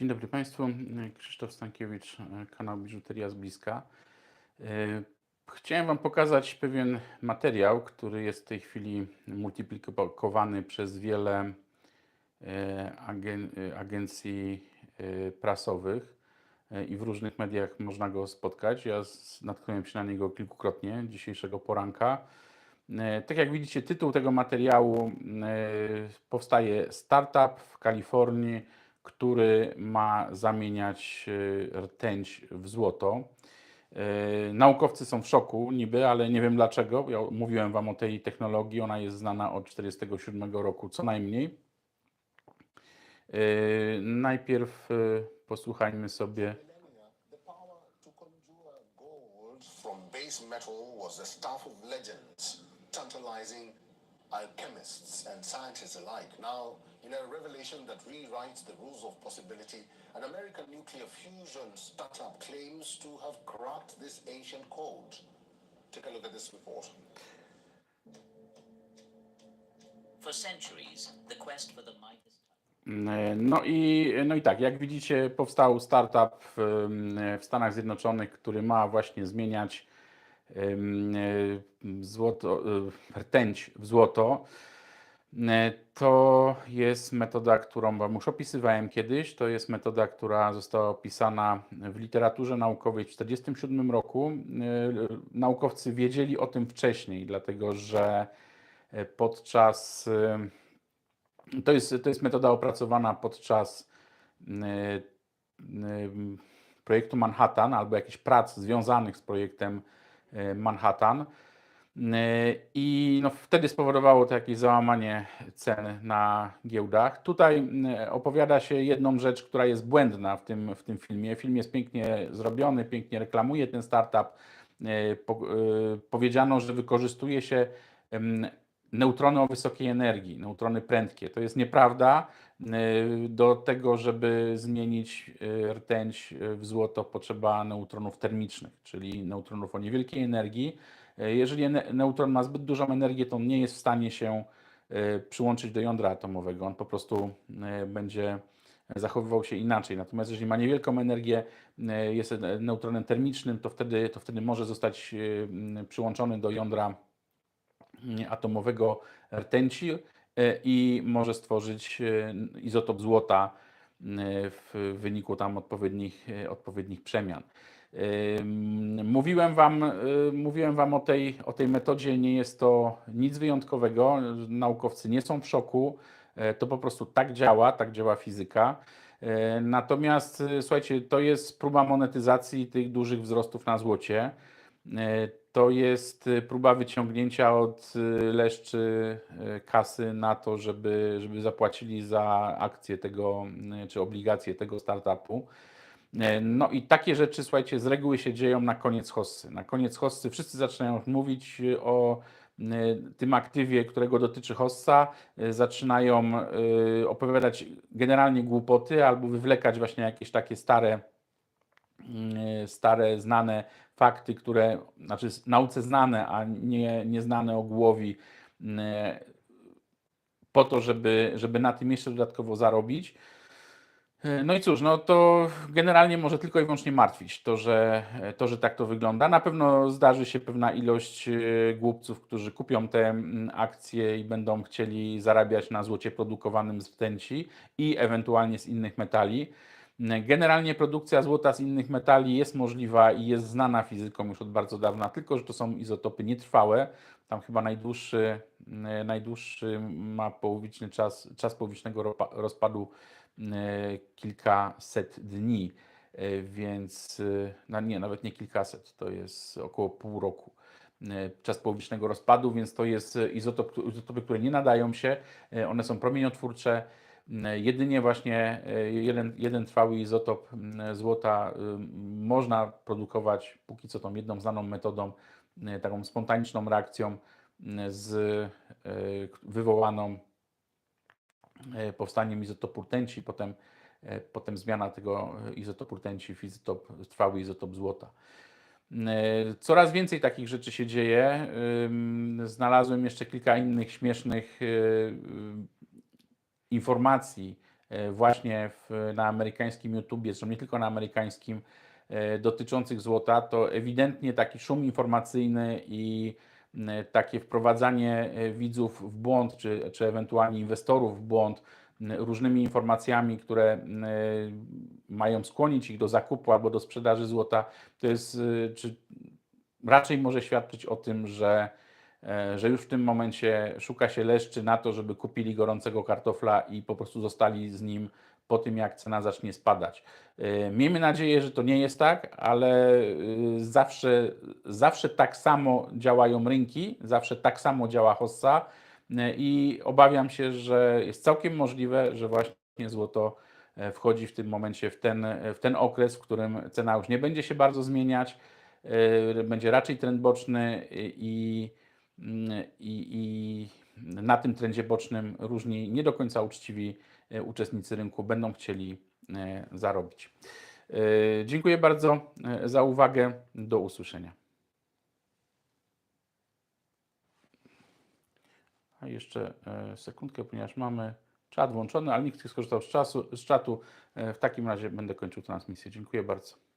Dzień dobry Państwu. Krzysztof Stankiewicz, kanał Biżuteria z Bliska. E, Chciałem Wam pokazać pewien materiał, który jest w tej chwili multiplikowany przez wiele e, agen- agencji e, prasowych i w różnych mediach można go spotkać. Ja natknąłem się na niego kilkukrotnie dzisiejszego poranka. Tak jak widzicie, tytuł tego materiału powstaje startup w Kalifornii, który ma zamieniać e, rtęć w złoto. E, Naukowcy są w szoku niby, ale nie wiem dlaczego. Ja mówiłem Wam o tej technologii, ona jest znana od 1947 roku co najmniej. E, Najpierw posłuchajmy sobie. base metal was the stuff of legends, tantalizing alchemists and scientists alike. Now, in a revelation that rewrites the rules of possibility, an American nuclear fusion startup claims to have cracked this ancient code. Take a look at this report. For centuries, the quest for the Midas E, No i, no i tak, jak widzicie, powstał startup w, Stanach Zjednoczonych, który ma właśnie zmieniać e, złoto, e, rtęć w złoto. E, To jest metoda, którą Wam już opisywałem kiedyś. To jest metoda, która została opisana w literaturze naukowej w 1947 roku. E, Naukowcy wiedzieli o tym wcześniej, dlatego że e, podczas to jest, to jest metoda opracowana podczas projektu Manhattan albo jakichś prac związanych z projektem Manhattan. Y, I no, wtedy spowodowało to jakieś załamanie cen na giełdach. Tutaj y, opowiada się jedną rzecz, która jest błędna w tym, w tym filmie. Film jest pięknie zrobiony, pięknie reklamuje ten startup. Po, powiedziano, że wykorzystuje się neutrony o wysokiej energii, neutrony prędkie. To jest nieprawda. Y, Do tego, żeby zmienić y, rtęć y, w złoto, potrzeba neutronów termicznych, czyli neutronów o niewielkiej energii. Jeżeli ne- neutron ma zbyt dużą energię, to on nie jest w stanie się przyłączyć do jądra atomowego. On po prostu będzie zachowywał się inaczej. Natomiast jeżeli ma niewielką energię, jest neutronem termicznym, to wtedy, to wtedy może zostać przyłączony do jądra atomowego rtęci e, i może stworzyć e, izotop złota e, w wyniku tam odpowiednich, odpowiednich przemian. Mówiłem wam, mówiłem wam o, tej, o tej metodzie, nie jest to nic wyjątkowego. Naukowcy nie są w szoku. To po prostu tak działa, tak działa fizyka. Natomiast słuchajcie, to jest próba monetyzacji tych dużych wzrostów na złocie. To jest y, próba wyciągnięcia od y, leszczy y, kasy na to, żeby, żeby zapłacili za akcje tego, czy obligacje tego startupu. No i takie rzeczy, słuchajcie, z reguły się dzieją na koniec hossy. Na koniec hossy wszyscy zaczynają mówić o tym aktywie, którego dotyczy hossa, zaczynają opowiadać generalnie głupoty albo wywlekać właśnie jakieś takie stare, stare, znane fakty, które, znaczy nauce znane, a nie, nie znane ogółowi, y, po to, żeby, żeby na tym jeszcze dodatkowo zarobić. E, No i cóż, no to generalnie może tylko i wyłącznie martwić to, że, to, że tak to wygląda. Na pewno zdarzy się pewna ilość e, głupców, którzy kupią te mm, akcje i będą chcieli zarabiać na złocie produkowanym z rtęci i ewentualnie z innych metali. Generalnie produkcja złota z innych metali jest możliwa i jest znana fizyką już od bardzo dawna, tylko że to są izotopy nietrwałe. Tam chyba najdłuższy, mm, najdłuższy ma połowiczny czas, czas połowicznego rozpadu e, kilkaset dni, e, więc e, no nie, nawet nie kilkaset, to jest około pół roku czas połowicznego rozpadu, więc to jest izotop, izotopy, które nie nadają się, one są promieniotwórcze. Jedynie właśnie e, jeden, jeden trwały izotop złota y, można produkować póki co tą jedną znaną metodą, e, taką spontaniczną reakcją z e, wywołaną e, powstaniem izotopu rtęci, potem, potem zmiana tego izotopu rtęci w izotop, trwały izotop złota. Coraz więcej takich rzeczy się dzieje. Znalazłem jeszcze kilka innych śmiesznych y, informacji e, właśnie w, na amerykańskim YouTubie, zresztą nie tylko na amerykańskim, e, dotyczących złota, to ewidentnie taki szum informacyjny i m, takie wprowadzanie e, widzów w błąd, czy, czy ewentualnie inwestorów w błąd różnymi informacjami, które mają skłonić ich do zakupu albo do sprzedaży złota, to jest, czy raczej może świadczyć o tym, że, e, że już w tym momencie szuka się leszczy na to, żeby kupili gorącego kartofla i po prostu zostali z nim po tym, jak cena zacznie spadać. E, Miejmy nadzieję, że to nie jest tak, ale y, zawsze, zawsze tak samo działają rynki, zawsze tak samo działa hossa e, i obawiam się, że jest całkiem możliwe, że właśnie złoto e, wchodzi w tym momencie w ten, w ten okres, w którym cena już nie będzie się bardzo zmieniać, e, będzie raczej trend boczny i, i, i na tym trendzie bocznym różni nie do końca uczciwi e, uczestnicy rynku będą chcieli e, zarobić. E, Dziękuję bardzo za uwagę. Do usłyszenia. A jeszcze sekundkę, ponieważ mamy czat włączony, ale nikt nie skorzystał z, czasu, z czatu. W takim razie będę kończył transmisję. Dziękuję bardzo.